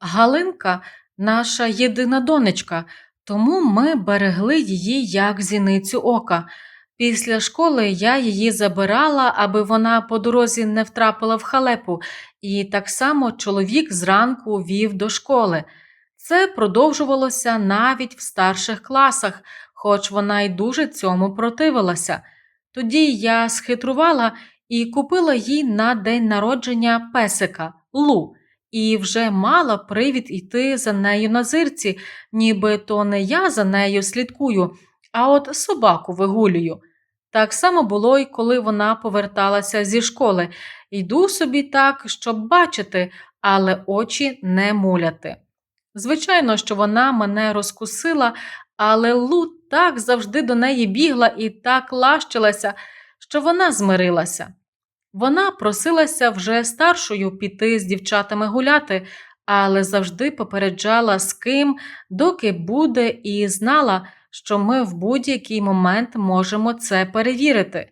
Галинка наша єдина донечка, тому ми берегли її як зіницю ока. Після школи я її забирала, аби вона по дорозі не втрапила в халепу, і так само чоловік зранку вів до школи. Це продовжувалося навіть в старших класах, хоч вона й дуже цьому противилася. Тоді я схитрувала і купила їй на день народження песика Лу і вже мала привід іти за нею на зирці, ніби то не я за нею слідкую, а от собаку вигулюю. Так само було й коли вона поверталася зі школи. Йду собі так, щоб бачити, але очі не муляти. Звичайно, що вона мене розкусила, але Лу так завжди до неї бігла і так лащилася, що вона змирилася. Вона просилася вже старшою піти з дівчатами гуляти, але завжди попереджала з ким, доки буде, і знала, що ми в будь-який момент можемо це перевірити.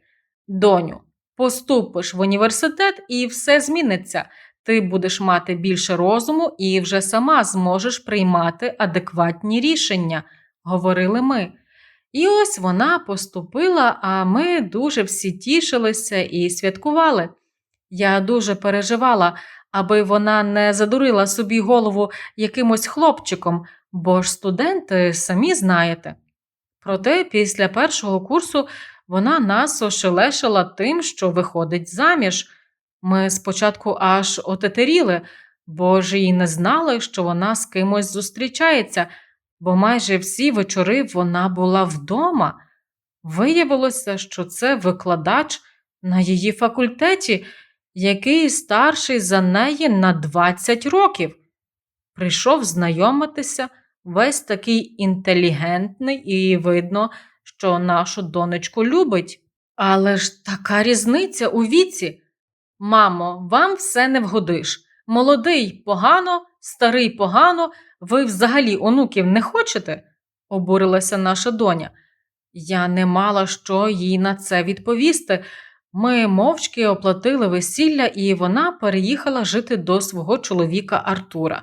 Доню, поступиш в університет і все зміниться. Ти будеш мати більше розуму і вже сама зможеш приймати адекватні рішення, говорили ми. І ось вона поступила, а ми дуже всі тішилися і святкували. Я дуже переживала, аби вона не задурила собі голову якимось хлопчиком, бо ж студенти самі знаєте. Проте після першого курсу вона нас ошелешила тим, що виходить заміж. Ми спочатку аж отетеріли, бо ж і не знали, що вона з кимось зустрічається бо майже всі вечори вона була вдома. Виявилося, що це викладач на її факультеті, який старший за неї на 20 років. Прийшов знайомитися, весь такий інтелігентний, і видно, що нашу донечку любить. Але ж така різниця у віці. Мамо, вам все не вгодиш. Молодий погано, старий погано, ви взагалі онуків не хочете? обурилася наша доня. Я не мала що їй на це відповісти. Ми мовчки оплатили весілля, і вона переїхала жити до свого чоловіка Артура.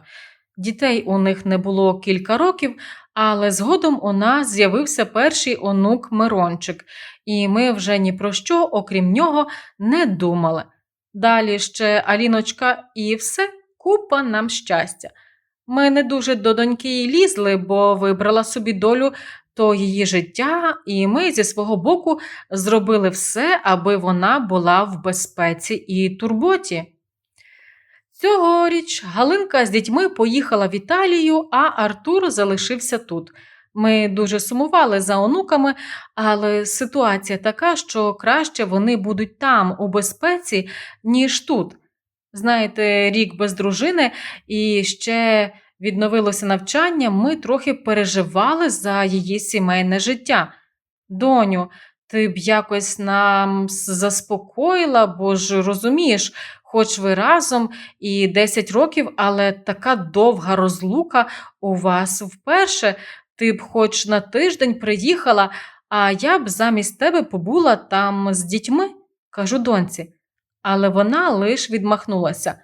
Дітей у них не було кілька років, але згодом у нас з'явився перший онук Мирончик, і ми вже ні про що, окрім нього, не думали. Далі ще Аліночка і все, купа нам щастя. Ми не дуже до доньки лізли, бо вибрала собі долю то її життя, і ми зі свого боку зробили все, аби вона була в безпеці і турботі. Цьогоріч Галинка з дітьми поїхала в Італію, а Артур залишився тут. Ми дуже сумували за онуками, але ситуація така, що краще вони будуть там, у безпеці, ніж тут. Знаєте, рік без дружини і ще відновилося навчання, ми трохи переживали за її сімейне життя. Доню, ти б якось нам заспокоїла, бо ж розумієш, хоч ви разом і 10 років, але така довга розлука у вас вперше. Ти б хоч на тиждень приїхала, а я б замість тебе побула там з дітьми, кажу доньці. Але вона лиш відмахнулася.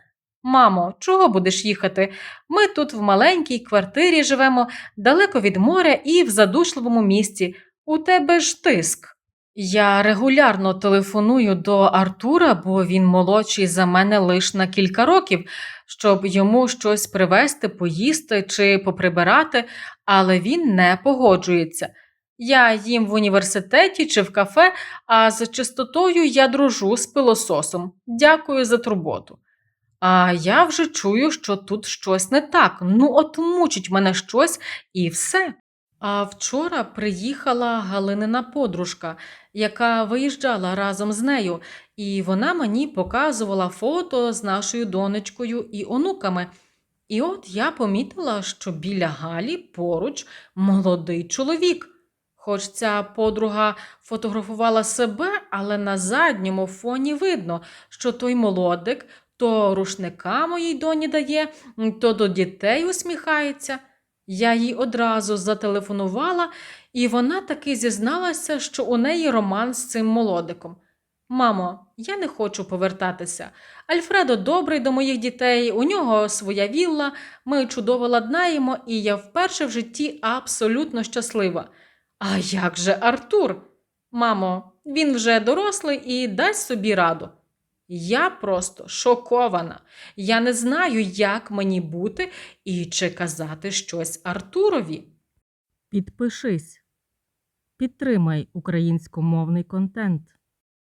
Мамо, чого будеш їхати? Ми тут в маленькій квартирі живемо, далеко від моря і в задушливому місті. У тебе ж тиск. Я регулярно телефоную до Артура, бо він молодший за мене лише на кілька років, щоб йому щось привезти, поїсти чи поприбирати, але він не погоджується. Я їм в університеті чи в кафе, а з чистотою я дружу з пилососом. Дякую за турботу. А я вже чую, що тут щось не так. Ну, от мучить мене щось і все. А вчора приїхала Галинина подружка, яка виїжджала разом з нею, і вона мені показувала фото з нашою донечкою і онуками. І от я помітила, що біля Галі поруч молодий чоловік. Хоч ця подруга фотографувала себе, але на задньому фоні видно, що той молодик то рушника моїй доні дає, то до дітей усміхається. Я їй одразу зателефонувала, і вона таки зізналася, що у неї роман з цим молодиком. Мамо, я не хочу повертатися. Альфредо добрий до моїх дітей, у нього своя вілла, ми чудово ладнаємо, і я вперше в житті абсолютно щаслива. А як же Артур? Мамо, він вже дорослий і дасть собі раду. Я просто шокована. Я не знаю, як мені бути і чи казати щось Артурові. Підпишись. Підтримай українськомовний контент.